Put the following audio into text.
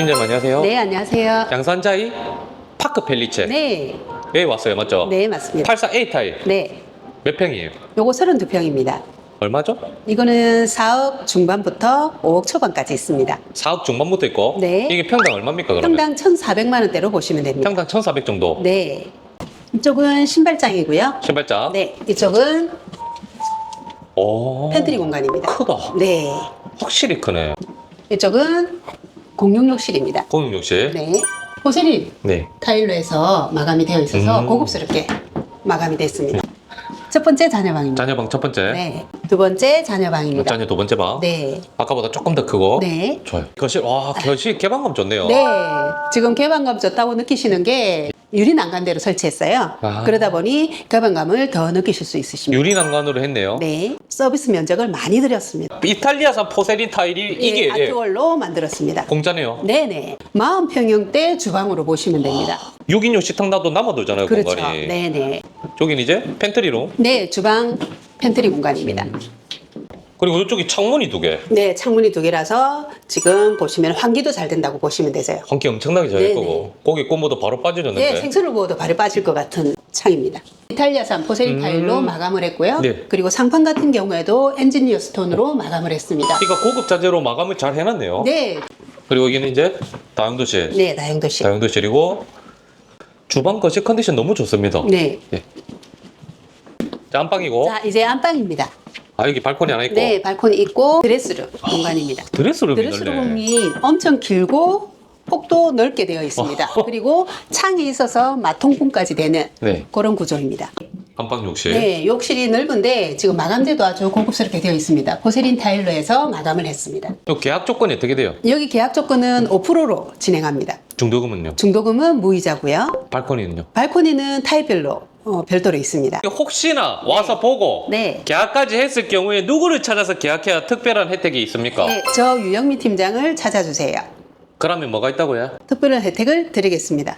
팀장님 안녕하세요. 네, 안녕하세요. 양산자이 파크 펠리체. 네, 에 왔어요, 맞죠? 네, 맞습니다. 84A 타입. 네, 몇 평이에요? 요거 32평입니다. 얼마죠? 이거는 4억 중반부터 5억 초반까지 있습니다. 4억 중반부터 있고. 네. 이게 평당 얼마입니까, 그러면? 평당 1,400만 원대로 보시면 됩니다. 평당 1,400 정도. 네. 이쪽은 신발장이고요. 신발장. 네, 이쪽은 오. 팬트리 공간입니다. 크다. 네, 확실히 크네. 이쪽은 공용욕실입니다. 공용욕실. 네, 포세린 네. 타일로 해서 마감이 되어 있어서 음. 고급스럽게 마감이 됐습니다. 첫 번째 자녀방입니다. 자녀방 첫 번째. 네, 두 번째 자녀방입니다. 자녀 두 번째 방. 네, 아까보다 조금 더 크고. 네. 좋아요. 거실, 와, 거실 개방감 좋네요. 네, 지금 개방감 좋다고 느끼시는 게 유리 난간대로 설치했어요. 아. 그러다 보니 개방감을 더 느끼실 수 있으십니다. 유리 난간으로 했네요. 네, 서비스 면적을 많이 드렸습니다. 이탈리아산 포세린 타일이 이게 예, 예, 아트월로 만들었습니다. 공짜네요. 네네, 40평형대 주방으로 보시면 됩니다. 6인용 식탁 놔도 남아도잖아요, 그렇죠. 공간이. 네네. 저긴 이제 팬트리룸. 네, 주방 팬트리 공간입니다. 그리고 이쪽이 창문이 두 개. 네, 창문이 두 개라서 지금 보시면 환기도 잘 된다고 보시면 되세요. 환기 엄청나게 잘 네네. 거고. 고기 꼽아도 바로 빠지는데. 네, 생선을 구워도 발에 빠질 것 같은 창입니다. 이탈리아산 포세린 음. 타일로 마감을 했고요. 네. 그리고 상판 같은 경우에도 엔지니어 스톤으로 마감을 했습니다. 그러니까 고급 자재로 마감을 잘 해놨네요. 네, 그리고 여기는 이제 다용도실. 네, 나영도씨. 다용도실이고 주방 거실 컨디션 너무 좋습니다. 네. 자, 안방이고. 자, 이제 안방입니다. 아, 여기 발코니 하나 있고. 네, 발코니 있고 드레스룸 공간입니다. 드레스룸이 넓네. 드레스룸이 엄청 길고 폭도 넓게 되어 있습니다. 그리고 창이 있어서 마통풍까지 되는 네. 그런 구조입니다. 안방 욕실. 네, 욕실이 넓은데 지금 마감재도 아주 고급스럽게 되어 있습니다. 포세린 타일로 해서 마감을 했습니다. 또 계약 조건이 어떻게 돼요? 여기 계약 조건은 5%로 진행합니다. 중도금은요? 중도금은 무이자고요. 발코니는요? 발코니는 타입별로 어, 별도로 있습니다. 혹시나 와서 보고 네. 계약까지 했을 경우에 누구를 찾아서 계약해야 특별한 혜택이 있습니까? 네, 저 유영미 팀장을 찾아주세요. 그러면 뭐가 있다고요? 특별한 혜택을 드리겠습니다.